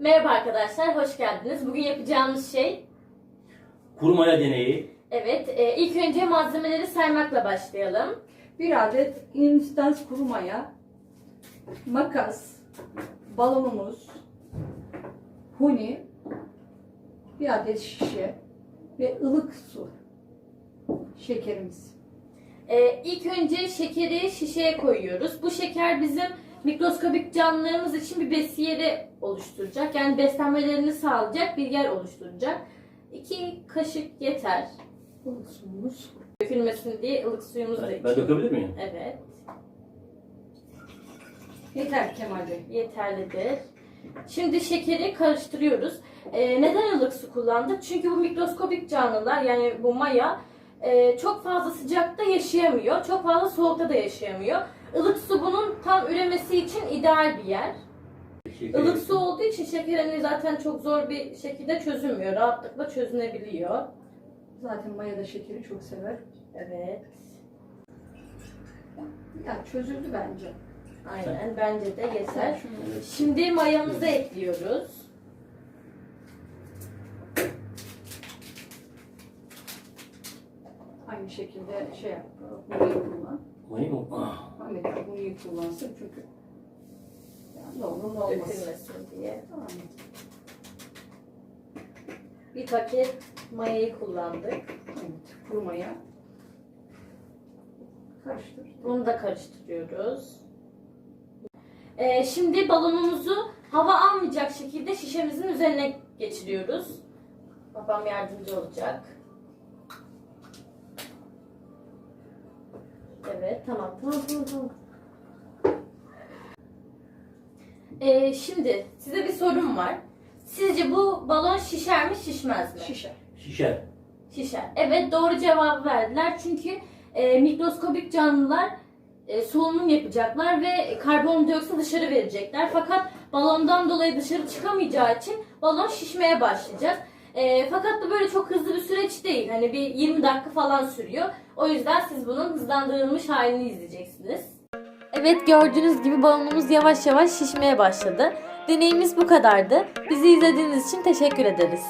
Merhaba arkadaşlar, hoş geldiniz. Bugün yapacağımız şey, Kurmaya deneyi. evet, e, ilk önce malzemeleri saymakla başlayalım. Bir adet instans kuru maya, makas, balonumuz, huni, bir adet şişe ve ılık su şekerimiz. E, ilk önce şekeri şişeye koyuyoruz. Bu şeker bizim mikroskobik canlılarımız için bir besiyeri oluşturacak. Yani beslenmelerini sağlayacak bir yer oluşturacak. İki kaşık yeter. Ilık suyumuz. Dökülmesin diye ılık suyumuzu da Ben, dökebilir miyim? Evet, Yeter Kemal Bey. yeterlidir. Şimdi şekeri karıştırıyoruz. Ee, neden ılık su kullandık? Çünkü bu mikroskobik canlılar yani bu maya e, çok fazla sıcakta yaşayamıyor. Çok fazla soğukta da yaşayamıyor. Ilık su bunun tam üremesi için ideal bir yer. Şeker. Ilık su olduğu için şeker hani zaten çok zor bir şekilde çözülmüyor. Rahatlıkla çözünebiliyor. Zaten maya da şekeri çok sever. Evet. Ya çözüldü bence. Aynen. Bence de yeter. Şimdi mayamızı ekliyoruz. Aynı şekilde şey yap. Huniyi kullan. Koyayım mı? De huniyi kullansın çünkü yani olur ne. Dökülmesin diye. Tamam. Bir paket mayayı kullandık. Evet, kuru maya. Karıştır. Bunu da karıştırıyoruz. Ee, şimdi balonumuzu hava almayacak şekilde şişemizin üzerine geçiriyoruz. Babam yardımcı olacak. Evet, tamam, tamam, tamam, tamam. Ee, şimdi size bir sorum var. Sizce bu balon şişer mi, şişmez mi? Şişer. Şişer. Şişer. Evet doğru cevabı verdiler. Çünkü e, mikroskobik canlılar e, solunum yapacaklar ve karbondioksit dışarı verecekler. Fakat balondan dolayı dışarı çıkamayacağı için balon şişmeye başlayacak. E, fakat bu böyle çok hızlı bir süreç değil. Hani bir 20 dakika falan sürüyor. O yüzden siz bunun hızlandırılmış halini izleyeceksiniz. Evet gördüğünüz gibi balonumuz yavaş yavaş şişmeye başladı. Deneyimiz bu kadardı. Bizi izlediğiniz için teşekkür ederiz.